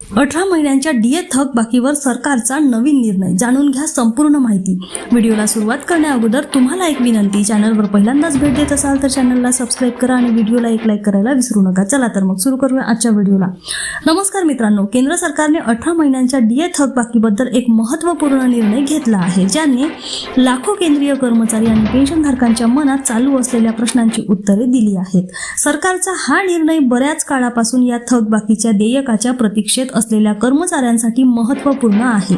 अठरा महिन्यांच्या डीए थकबाकीवर सरकारचा नवीन निर्णय. जाणून घ्या संपूर्ण माहिती. व्हिडिओला सुरुवात करण्या अगोदर तुम्हाला एक विनंती चॅनलवर पहिल्यांदाच भेट देत असाल तर चॅनलला सबस्क्राईब करा आणि व्हिडिओला एक लाईक करायला विसरू नका. चला तर मग सुरू करूया आजच्या व्हिडिओला. नमस्कार मित्रांनो केंद्र सरकारने अठरा महिन्यांच्या डीए थकबाकीबद्दल एक महत्त्वपूर्ण निर्णय घेतला आहे ज्याने लाखो केंद्रीय कर्मचारी आणि पेन्शनधारकांच्या मनात चालू असलेल्या प्रश्नांची उत्तरे दिली आहेत. सरकारचा हा निर्णय बऱ्याच काळापासून या थकबाकीच्या देयकाच्या प्रतीक्षेत असलेल्या कर्मचाऱ्यांसाठी महत्त्वपूर्ण आहे.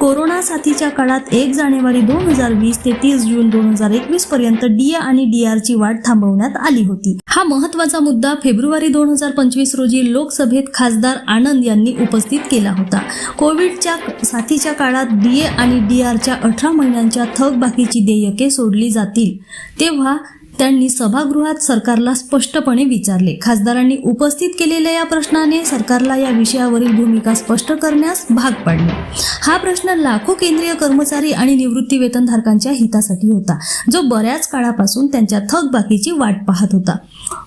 कोरोना साथीच्या काळात एक जानेवारी दोन हजार वीस ते तीस जून दोन हजार एकवीस पर्यंत डीए आणि डीआरची वाढ थांबवण्यात आली होती. हा महत्त्वाचा मुद्दा फेब्रुवारी दोन हजार पंचवीस रोजी लोकसभेत खासदार आनंद यांनी उपस्थित केला होता. कोविडच्या साथीच्या काळात डीए आणि डीआरच्या अठरा महिन्यांच्या थकबाकीची देयके सोडली जातील. तेव्हा त्यांनी सभागृहात सरकारला स्पष्टपणे विचारले. खासदारांनी उपस्थित केलेल्या या प्रश्नाने सरकारला या विषयावरील भूमिका स्पष्ट करण्यास भाग पाडले. हा प्रश्न लाखो केंद्रीय कर्मचारी आणि निवृत्ती वेतनधारकांच्या हितासाठी होता जो बऱ्याच काळापासून त्यांच्या थकबाकीची वाट पाहत होता.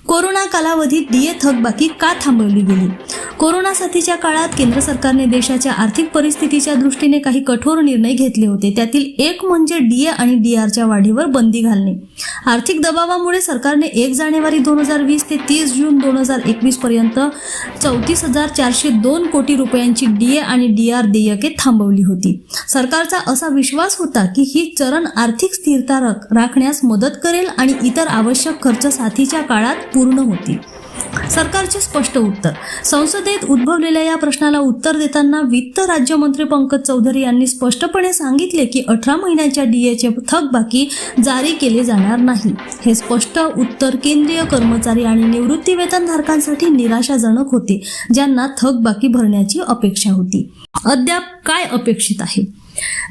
कोरोना कालावधीत डीए थकबाकी का थांबवली गेली? कोरोना साथीच्या काळात केंद्र सरकारने देशाच्या आर्थिक परिस्थितीच्या दृष्टीने काही कठोर निर्णय घेतले होते. त्यातील एक म्हणजे डीए आणि डीआरच्या वाढीवर बंदी घालणे. आर्थिक दबावामुळे सरकारने एक जानेवारी दोन हजार वीस ते तीस जून दोन हजार एकवीस पर्यंत चौतीस हजार चारशे दोन कोटी रुपयांची डीए आणि डीआर देयके थांबवली होती. सरकारचा असा विश्वास होता की ही चरण आर्थिक स्थिरता राखण्यास मदत करेल आणि इतर आवश्यक खर्च साथीच्या काळात पूर्ण होतील. सरकारचे स्पष्ट उत्तर. संसदेत उद्भवलेल्या या प्रश्नाला उत्तर देताना वित्त राज्यमंत्री पंकज चौधरी यांनी स्पष्टपणे सांगितले की अठरा महिन्याच्या डीएचे थकबाकी जारी केले जाणार नाही. हे स्पष्ट उत्तर केंद्रीय कर्मचारी आणि निवृत्ती वेतनधारकांसाठी निराशाजनक होते ज्यांना थकबाकी भरण्याची अपेक्षा होती. अद्याप काय अपेक्षित आहे?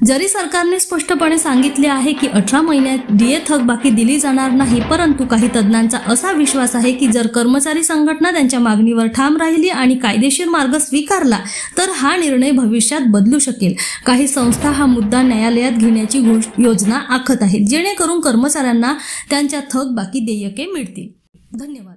जरी सरकारने स्पष्टपणे सांगितले आहे की अठरा महिन्यात डीए थकबाकी दिली जाणार नाही परंतु काही तज्ज्ञांचा असा विश्वास आहे की जर कर्मचारी संघटना त्यांच्या मागणीवर ठाम राहिली आणि कायदेशीर मार्ग स्वीकारला तर हा निर्णय भविष्यात बदलू शकेल. काही संस्था हा मुद्दा न्यायालयात घेण्याची योजना आखत आहेत जेणेकरून कर्मचाऱ्यांना त्यांच्या थकबाकी देयके मिळतील. धन्यवाद.